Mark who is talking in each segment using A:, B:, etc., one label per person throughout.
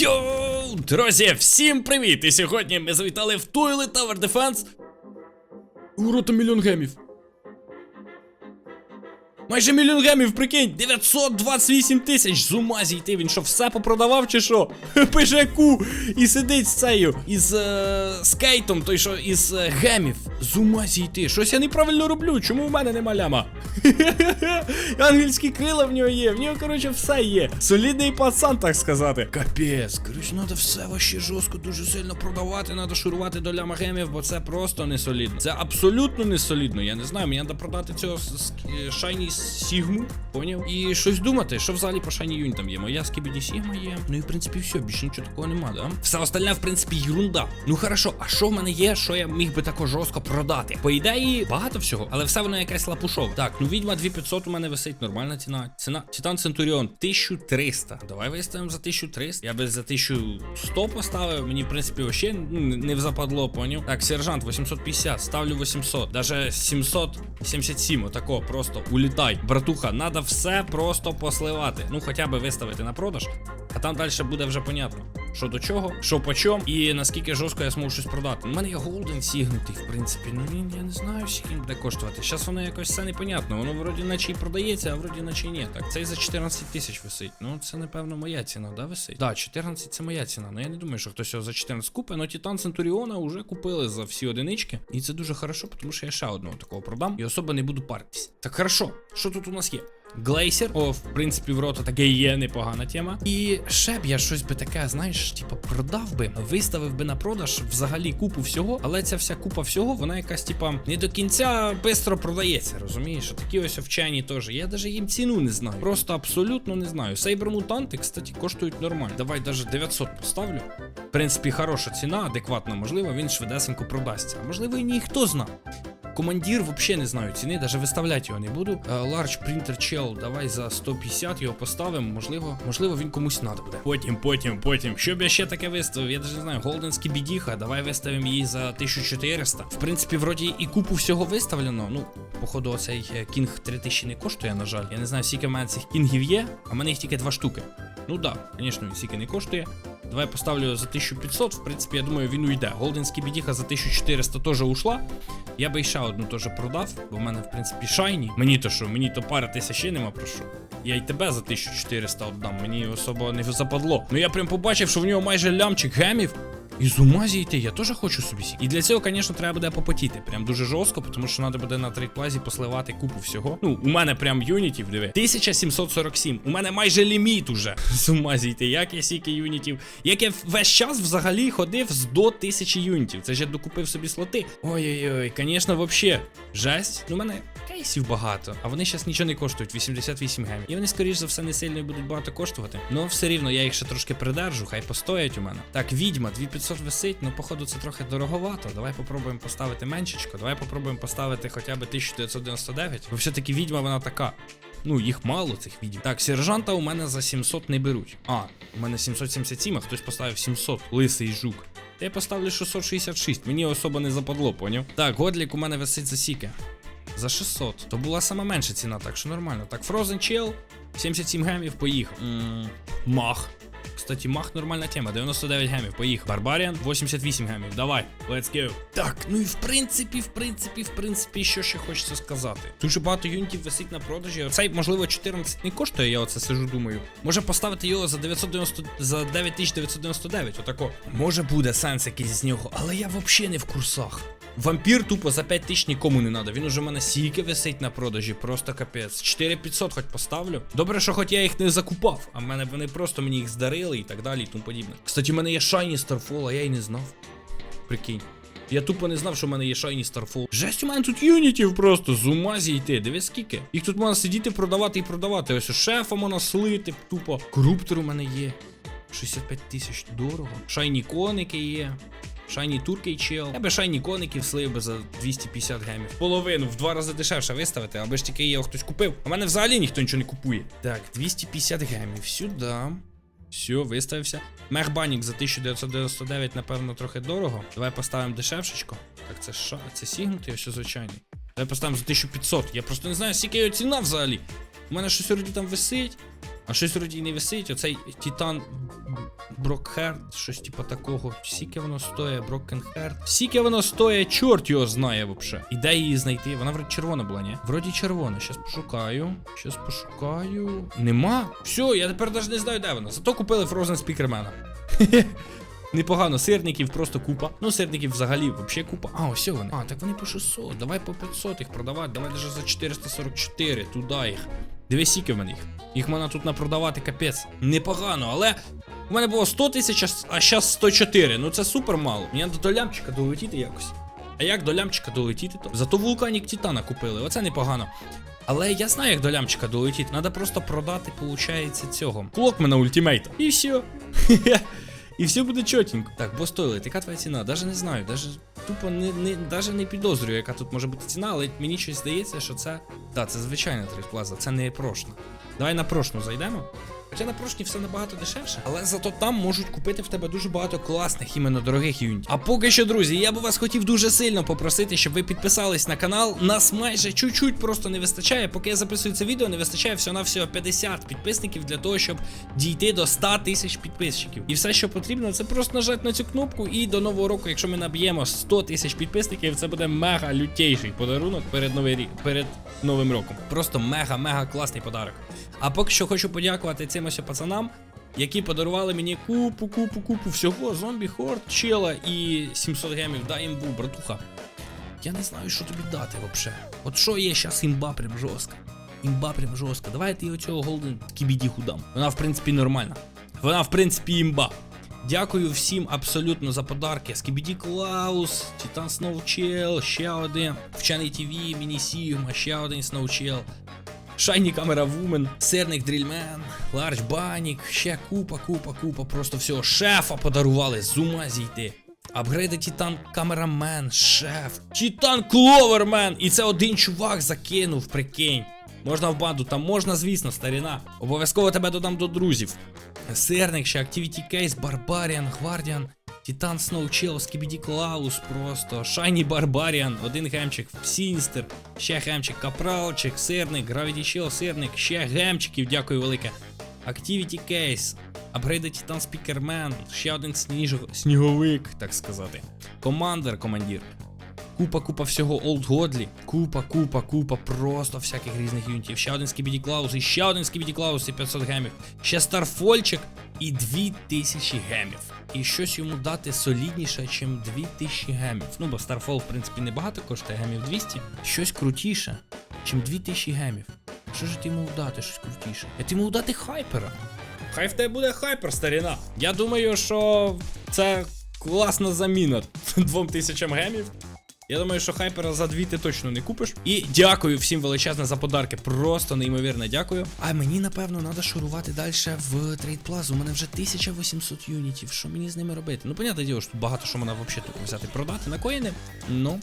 A: Йоу, друзі, всім привіт! І сьогодні ми завітали в Toilet Tower Defense. Урота мільйон гемів. Майже мільйон гемів, прикинь, 928 тисяч з ума зійти. Він що, все попродавав чи що? Пише ку і сидить з цею, із е, скейтом, той що із е, гемів. З ума зійти. Щось я неправильно роблю. Чому в мене нема ляма? Ангельські крила в нього є, в нього, коротше, все є. Солідний пацан, так сказати. Капець, коротше, треба все вообще жорстко, дуже сильно продавати, треба шурувати до ляма гемів, бо це просто не солідно. Це абсолютно не солідно. Я не знаю, мені треба продати цього Шайні Сігму, поняв? І щось думати, що взагалі по Шайні Юнь там є. Моя Скібіді Сігма є. Ну і в принципі все, більше нічого такого нема, да? Все остальне, в принципі, ерунда. Ну хорошо, а що в мене є, що я міг би тако жорстко продати? По ідеї, багато всього, але все воно якась лапушова. Так, ну відьма 2500 у мене висить, нормальна ціна. Ціна Титан Центуріон 1300. Давай виставимо за 1300. Я би за 1100 поставив. Мені, в принципі, вообще ну, не в западло, поняв. Так, сержант 850, ставлю 800. Даже 777, отако, просто улітай. Братуха, надо все просто посливати. Ну, хоча б виставити на продаж. А там далі буде вже понятно, що до чого, що по чому, і наскільки жорстко я зможу щось продати. У мене є голден сігнутий, в принципі. Ну він я не знаю, скільки буде коштувати. Зараз воно якось все непонятно. Воно вроді наче і продається, а вроді наче ні. Так, цей за 14 тисяч висить. Ну, це, напевно, моя ціна, да, висить? Так, да, 14 це моя ціна. Ну я не думаю, що хтось його за 14 купить, але Титан Центуріона вже купили за всі одинички. І це дуже хорошо, тому що я ще одного такого продам і особо не буду паритись. Так хорошо, що тут у нас є? Глейсер, о, в принципі, в рота таке є непогана тема. І ще б я щось би таке, знаєш, типу, продав би, виставив би на продаж взагалі купу всього, але ця вся купа всього, вона якась, типа, не до кінця швидко продається, розумієш? Такі ось овчані теж. Я навіть їм ціну не знаю. Просто абсолютно не знаю. Сейбер-мутанти, кстати, коштують нормально. Давай навіть 900 поставлю. В принципі, хороша ціна, адекватна, можливо, він швидесенько продасться. А можливо, і ніхто зна. Командир взагалі не знаю ціни, навіть виставляти його не буду. Uh, Large Printer Shell, давай за 150 його поставимо. Можливо, можливо, він комусь треба буде. Потім, потім, потім. Що б я ще таке виставив? Я навіть не знаю. Голденський бідіха, давай виставимо її за 1400. В принципі, вроді і купу всього виставлено. Ну, походу, оцей кінг 3000 не коштує, на жаль. Я не знаю, скільки в мене цих кінгів є, а в мене їх тільки два штуки. Ну так, да, звісно, він стільки не коштує. Давай я поставлю за 1500. В принципі, я думаю, він уйде. Голденський бідіха за 1400 теж ушла. Я би ще одну теж продав, бо в мене, в принципі, шайні. Мені то що, мені то паритися ще нема про що. Я й тебе за 1400 віддам, мені особо не западло. Ну я прям побачив, що в нього майже лямчик гемів. І з ума зійти, я теж хочу собі сік. І для цього, звісно, треба буде попотіти. Прям дуже жорстко, тому що треба буде на трейдплазі посливати купу всього. Ну, у мене прям юнітів, диви. 1747. У мене майже ліміт уже. З ума зійти. Як я сіки юнітів. Як я весь час взагалі ходив з до 1000 юнітів. Це ж я докупив собі слоти. Ой-ой-ой, звісно, вообще. Жесть. Ну, у мене кейсів багато. А вони зараз нічого не коштують. 88 гемів. І вони, скоріш за все, не сильно будуть багато коштувати. Ну, все рівно, я їх ще трошки придержу, хай постоять у мене. Так, відьма, 2500 висить, ну походу це трохи дороговато. Давай попробуємо поставити меншечко. Давай попробуємо поставити хоча б 1999. Бо все-таки відьма вона така. Ну, їх мало, цих відьм. Так, сержанта у мене за 700 не беруть. А, у мене 777, а хтось поставив 700. Лисий жук. Та я поставлю 666. Мені особо не западло, поняв? Так, годлік у мене висить за сіки. За 600. То була сама менша ціна, так що нормально. Так, Frozen Chill, 77 гемів, поїхав. Мах. Кстати, мах нормальна тема. 99 гемів, поїхав. Барбаріан, 88 гемів. Давай, let's go. Так, ну і в принципі, в принципі, в принципі, що ще хочеться сказати. Дуже багато юнітів висить на продажі. Цей, можливо, 14 не коштує, я оце сижу, думаю. Може поставити його за 990 за 9999, отако. Може буде сенс якийсь з нього, але я взагалі не в курсах. Вампір тупо за 5 тисяч нікому не треба. Він уже в мене стільки висить на продажі, просто капець. 4500 хоч поставлю. Добре, що хоч я їх не закупав, а мене вони просто мені їх здарили і так далі, і тому подібне. Кстати, в мене є Шайні Старфол, а я й не знав. Прикинь. Я тупо не знав, що в мене є Шайні Старфол. Жесть, у мене тут юнітів просто з ума зійти. Диви скільки. Їх тут можна сидіти, продавати і продавати. Ось шефа можна слити, тупо. Коруптор у мене є. 65 тисяч дорого. Шайні коники є. Шайні турки чел. Я би шайні коників слив би за 250 гемів. Половину в два рази дешевше виставити, аби ж тільки його хтось купив. У мене взагалі ніхто нічого не купує. Так, 250 гемів. Сюди. Все, виставився. Мехбанік за 1999, напевно, трохи дорого. Давай поставимо дешевшечко. Так, це що? Це сігнутий, ось звичайний. Давай поставимо за 1500. Я просто не знаю, скільки його ціна взагалі. У мене щось вроді там висить. А щось вроді не висить, оцей Титан Брокхерт, щось типа такого. Скільки воно стоїть, Брокенхерт. Скільки воно стоїть, чорт його знає вообще. І де її знайти? Вона вроді червона була, ні? Вроді червона. Щас пошукаю. Щас пошукаю. Нема. Все, я тепер навіть не знаю, де вона. Зато купили Frozen Спікермена. Непогано, сирників просто купа. Ну, сирників взагалі взагалі купа. А, ось вони. А, так вони по 600. Давай по 500 їх продавати. Давай даже за 444. Туди їх. Диви, скільки в мене їх. Їх можна тут напродавати капець. Непогано, але у мене було 100 тисяч, а зараз 104. Ну це супер мало. Мені треба до лямчика долетіти якось. А як до лямчика долетіти, то зато вулканік Титана купили. Оце непогано. Але я знаю, як до лямчика долетіти. Треба просто продати, виходить, цього. Клокмена ультимейта. І все. І все буде чотенько. Так, бо стоїли, яка твоя ціна? Даже не знаю, даже тупо не, не, даже не підозрюю, яка тут може бути ціна, але мені щось здається, що це. Так, це звичайна трейдплаза, це не прошна. Давай на прошну зайдемо. Хоча на прошні все набагато дешевше, але зато там можуть купити в тебе дуже багато класних, іменно дорогих юнітів. А поки що, друзі, я би вас хотів дуже сильно попросити, щоб ви підписались на канал. Нас майже чуть-чуть просто не вистачає. Поки я записую це відео, не вистачає всього на всього 50 підписників для того, щоб дійти до 100 тисяч підписчиків. І все, що потрібно, це просто нажати на цю кнопку. І до нового року, якщо ми наб'ємо 100 тисяч підписників, це буде мега лютейший подарунок перед новий рік, перед новим роком. Просто мега-мега класний подарок. А поки що хочу подякувати цим ось пацанам, які подарували мені купу, купу, купу всього. Зомбі хорд, чела і 700 гемів. Дай імбу, братуха. Я не знаю, що тобі дати вообще. От що є зараз імба прям жорстка. Імба прям жорстка. Давай я ти оцього голден кібідіху дам. Вона, в принципі, нормальна. Вона, в принципі, імба. Дякую всім абсолютно за подарки. Скібіді Клаус, Титан Сноучел, ще один. Вчений ТВ, Міні Сігма, ще один Сноучел. Шайні камера Вумен, сирник Дрільмен, Ларч Банік, ще купа, купа, купа. Просто всього шефа подарували, з ума зійти. Апгрейди Титан Камерамен, шеф, Титан Кловермен. І це один чувак закинув, прикинь. Можна в банду, там можна, звісно, старіна. Обов'язково тебе додам до друзів. Сирник, ще Activity Case, Барбаріан, Гвардіан, Титан Сноучел, Скібіді Клаус просто, Шайні Барбаріан, один гемчик, Сіністер, ще гемчик, Капралчик, Сирник, Gravity Shell, Сирник, ще гемчиків, дякую велике. Activity Case, апгрейди Титан Спікермен, ще один сніж... сніговик, так сказати. Командер, командир. Купа, купа всього Old Godly. Купа, купа, купа, просто всяких різних юнітів. Ще один Скібіді Клаус, і ще один Скібіді Клаус і 500 гемів. Ще Старфольчик і 2000 гемів. І щось йому дати солідніше, ніж 2000 гемів. Ну, бо Starfall, в принципі, небагато коштує гемів 200. Щось крутіше, ніж 2000 гемів. Що ж ти йому дати щось крутіше? Я ти йому дати хайпера. Хай в тебе буде хайпер, старіна. Я думаю, що це класна заміна 2000 гемів. Я думаю, що хайпера за дві ти точно не купиш. І дякую всім величезне за подарки. Просто неймовірно дякую. А мені, напевно, треба шурувати далі в Трейд Плазу. У мене вже 1800 юнітів. Що мені з ними робити? Ну, понятне діло, що багато що можна взагалі тут взяти продати на коїни. Ну.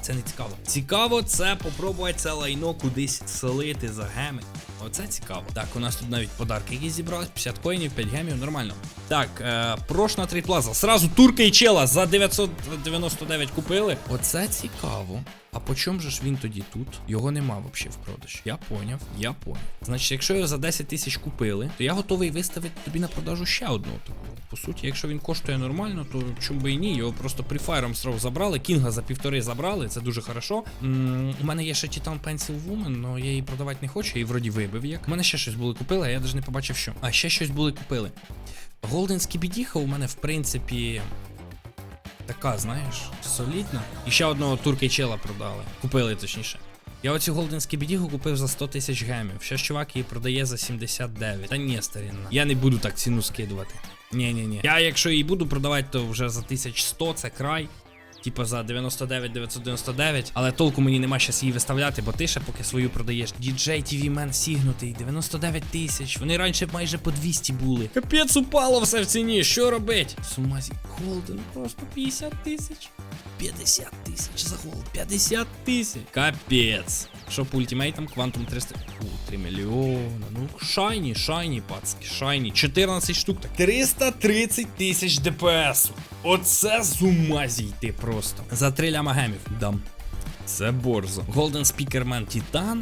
A: Це не цікаво. Цікаво це попробувати це лайно кудись селити за геми. Оце цікаво. Так, у нас тут навіть подарки якісь зібрались, 50 коїнів, 5 гемів, нормально. Так, е, прошна трейдплаза. Сразу турка і чела за 999 купили. Оце цікаво. А по чому же ж він тоді тут? Його нема взагалі в продаж. Я поняв, я поняв. Значить, якщо його за 10 тисяч купили, то я готовий виставити тобі на продажу ще одну. таку. По суті, якщо він коштує нормально, то чому би і ні, його просто прифайром стров забрали, кінга за півтори забрали, це дуже хорошо. м у мене є ще Titan Pencil Woman, але я її продавати не хочу, я її вроді вибив як. У мене ще щось були купили, а я навіть не побачив що. А ще щось були купили. Golden Skibidіха у мене, в принципі, така, знаєш, солідна. І ще одного турки чела продали. Купили точніше. Я оцю Golden Skibidіху купив за 100 тисяч гемів. Ще чувак її продає за 79. Та ні, старінна. Я не буду так ціну скидувати. Ні, ні, ні. Я якщо її буду продавати, то вже за 1100 це край. Типа за 99 999, але толку мені нема щас її виставляти, бо ти ще поки свою продаєш. Діджей TV Man сігнутий, 99 тисяч. Вони раніше майже по 200 були. Капець упало все в ціні. Що робить? Сумазі. холден, просто 50 тисяч. 50 тисяч за холд, 50 тисяч. Капець. Що по ультимейтам? Квантум 300. У, 3 мільйона. Ну, шайні, шайні, пацки, шайні. 14 штук. Так. 330 тисяч ДПС. Оце з ума зійти просто. За 3 ляма гемів. Дам. Це борзо. Golden Speakerman Titan.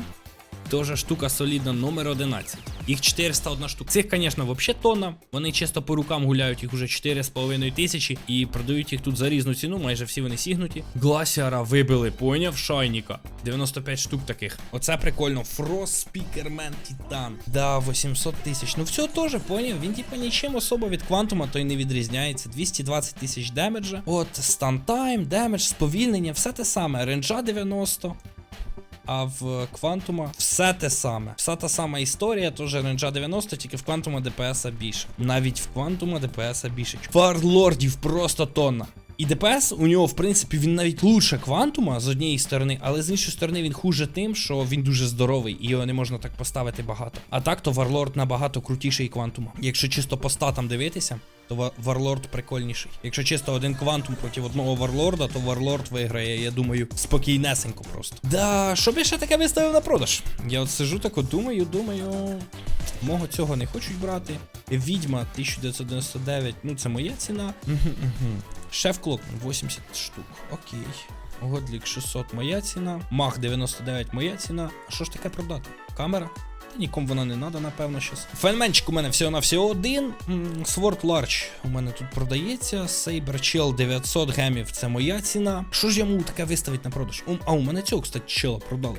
A: Тоже штука солідна номер 11. Їх 401 штук. Цих, звісно, взагалі тонна. Вони чисто по рукам гуляють, їх уже 4,5 тисячі і продають їх тут за різну ціну, майже всі вони сігнуті. Гласіара вибили, поняв, шайніка. 95 штук таких. Оце прикольно. Frost Speakerman Titan. Да, 800 тисяч. Ну все теж, поняв. Він типа нічим особо від квантума той не відрізняється. 220 тисяч демеджа. От, стан тайм, демедж, сповільнення, все те саме. Ренджа 90. А в Квантума все те саме. Вся та сама історія, теж ренджа 90, тільки в Квантума ДПС більше. Навіть в Квантума ДПС більше. Фарлордів просто тонна. І ДПС у нього, в принципі, він навіть лучше квантума з однієї сторони, але з іншої сторони він хуже тим, що він дуже здоровий і його не можна так поставити багато. А так то Варлорд набагато крутіший квантума. Якщо чисто по статам дивитися, то Варлорд прикольніший. Якщо чисто один квантум проти одного Варлорда, то Варлорд виграє, я думаю, спокійнесенько просто. Да, що б я ще таке виставив на продаж? Я от сижу так, от думаю, думаю. Мого цього не хочуть брати. Відьма 1999, ну це моя ціна. Шеф Клок 80 штук. Окей. Годлік 600 моя ціна. Мах 99 моя ціна. А що ж таке продати? Камера? Нікому вона не треба, напевно, щас. Фенменчик у мене всього на всього один. Sword Large у мене тут продається. Saber Chill 900 гемів це моя ціна. Що ж я можу таке виставити на продаж? А у мене цього, кстати, чела продали.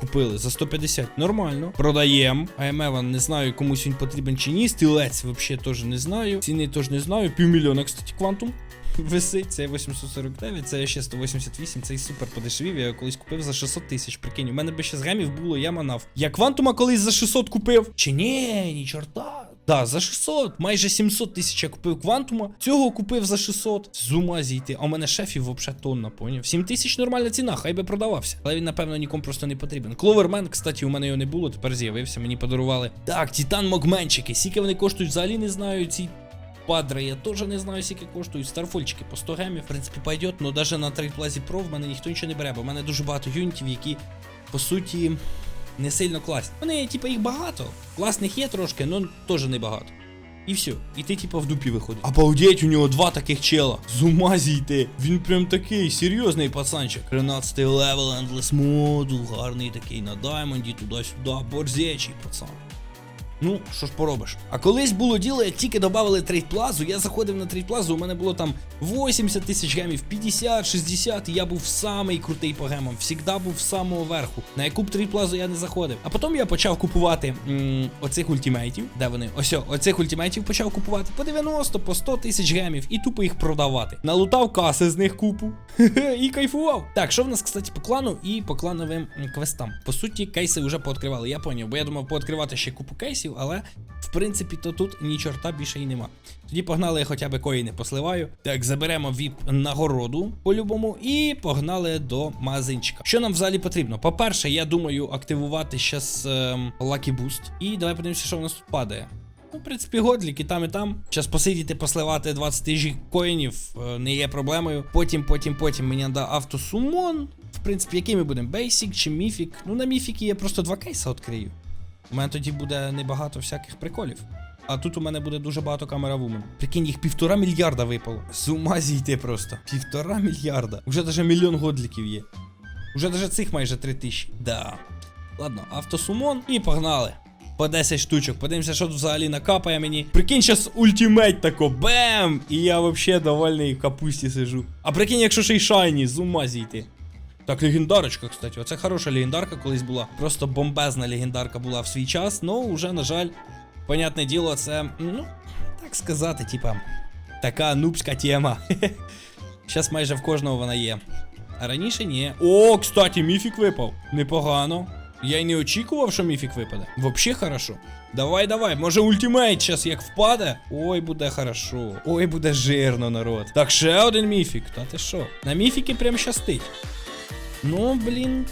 A: Купили за 150. Нормально. Продаємо. АМЕВА не знаю, комусь він потрібен чи ні. Стілець взагалі теж не знаю. Ціни теж не знаю. Півмільйона, кстати, квантум. Висить, це 849, це ще 188, цей супер подешевів. Я колись купив за 600 тисяч. Прикинь, у мене би ще з гемів було, я манав. Я квантума колись за 600 купив. Чи ні, ні чорта. Да, за 600, майже 700 тисяч я купив квантума. Цього купив за 600. З ума зійти. А у мене шефів взагалі тонна, поняв? 7 тисяч нормальна ціна, хай би продавався. Але він, напевно, нікому просто не потрібен. Кловермен, кстати, у мене його не було, тепер з'явився, мені подарували. Так, Титан Могменчики. Скільки вони коштують, взагалі не знаю. Ці Падре я теж не знаю, скільки коштують. Старфольчики по 100 гемів, в принципі, пойдет, але навіть на трейдплазі Pro в мене ніхто нічого не бере, бо в мене дуже багато юнітів, які, по суті, не сильно класні. Вони, типу, їх багато. Класних є трошки, але теж не багато. І все. І ти, типу, в дупі виходиш. Обалдеть, у нього два таких чела. З ума зійти. Він прям такий серйозний пацанчик. 13 левел, Endless модул, гарний такий на даймонді, туди-сюди, борзячий пацан. Ну, що ж поробиш. А колись було діло, як тільки додали трейдплазу, я заходив на трейдплазу, у мене було там 80 тисяч гемів, 50, 60, і я був самий крутий по гемам. Всігда був самого верху. На яку б трейдплазу я не заходив. А потім я почав купувати м, оцих ультимейтів. Де вони? Ось, оцих ультимейтів почав купувати по 90, по 100 тисяч гемів і тупо їх продавати. Налутав каси з них купу. і кайфував. Так, що в нас, кстати, по клану і по клановим квестам. По суті, кейси вже пооткривали, я поняв, бо я думав пооткривати ще купу кейсів, але в принципі то тут ні чорта більше і нема. Тоді погнали, я хоча б коїни посливаю. Так, заберемо віп нагороду по-любому і погнали до магазинчика. Що нам взагалі потрібно? По-перше, я думаю активувати щас ем, Lucky Boost. І давай подивимося, що в нас тут падає. Ну, в принципі, годлік і там, і там. Зараз посидіти, посливати 20 тисяч коїнів е, не є проблемою. Потім, потім, потім мені треба автосумон. В принципі, який ми будемо? Basic чи Mythic? Ну, на Mythic я просто два кейси відкрию. У мене тоді буде небагато всяких приколів. А тут у мене буде дуже багато камера вумен. Прикинь, їх півтора мільярда випало. З ума зійти просто. Півтора мільярда. Уже даже мільйон годліків є. Уже даже цих майже три тисячі. Да. Ладно, автосумон і погнали. По 10 штучок. Подивимося, що тут взагалі накапає мені. Прикинь, щас ультимейт тако. Бем! І я вообще довольний в капусті сижу. А прикинь, якщо ще й шайні, з ума зійти. Так, легендарочка, кстати. Оце хороша легендарка колись була. Просто бомбезна легендарка була в свій час. Ну, вже, на жаль, понятне діло, це, ну, так сказати, типа, така нубська тема. Зараз майже в кожного вона є. А раніше ні. О, кстати, міфік випав. Непогано. Я й не очікував, що міфік випаде. Вообще хорошо. Давай, давай, може ультимейт зараз як впаде. Ой, буде хорошо. Ой, буде жирно, народ. Так, ще один міфік. Та ти що? На міфіки прям щастить. Ну, блін.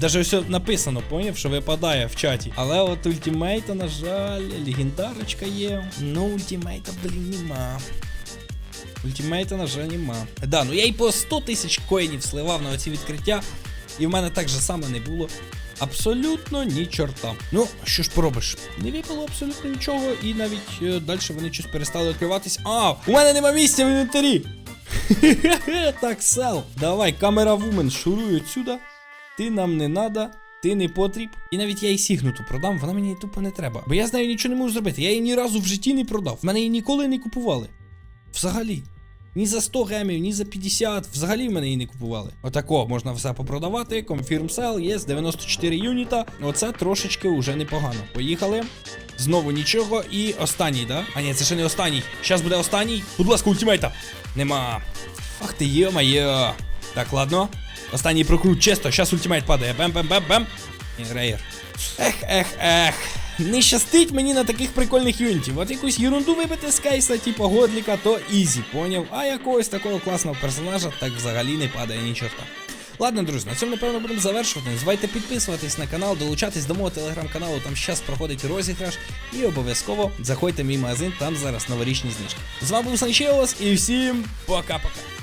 A: Даже все написано, поняв, що випадає в чаті. Але от ультимейта, на жаль, легендарочка є. Ну, ультимейта, блін, нема. Ультимейта, на жаль, нема. Да, ну я й по 100 тисяч коїнів сливав на оці відкриття. І в мене так же саме не було. Абсолютно ні чорта. Ну, що ж поробиш? Не випало абсолютно нічого, і навіть е, далі вони щось перестали відкриватись. А, у мене нема місця в інвентарі. так, сел. Давай, камера вумен, шуруй отсюда. Ти нам не надо. Ти не потріб. І навіть я їй сігнуту продам, вона мені тупо не треба. Бо я з нею нічого не можу зробити. Я її ні разу в житті не продав. В мене її ніколи не купували. Взагалі. Ні за 100 гемів, ні за 50, взагалі в мене її не купували. Отако можна все попродавати. Confirm sell, є 94 юніта. Оце трошечки уже непогано. Поїхали. Знову нічого. І останній, да? А ні, це ще не останній. Щас буде останній. Будь ласка, ультимейта. Нема. Ах ти йо-моє. Так, ладно. Останній прокрут, чисто, щас ультимейт падає. Бем-бем-бем-бем. Рейер. Ех, ех, ех. Не щастить мені на таких прикольних юнітів. От якусь ерунду вибити з кейса, типу Годліка, то ізі, поняв. А якогось такого класного персонажа так взагалі не падає ні чорта. Ладно, друзі, на цьому напевно будемо завершувати. Не забувайте підписуватись на канал, долучатись до мого телеграм-каналу, там зараз проходить розіграш. І обов'язково заходьте в мій магазин, там зараз новорічні знижки. З вами був Санчеос і всім пока-пока.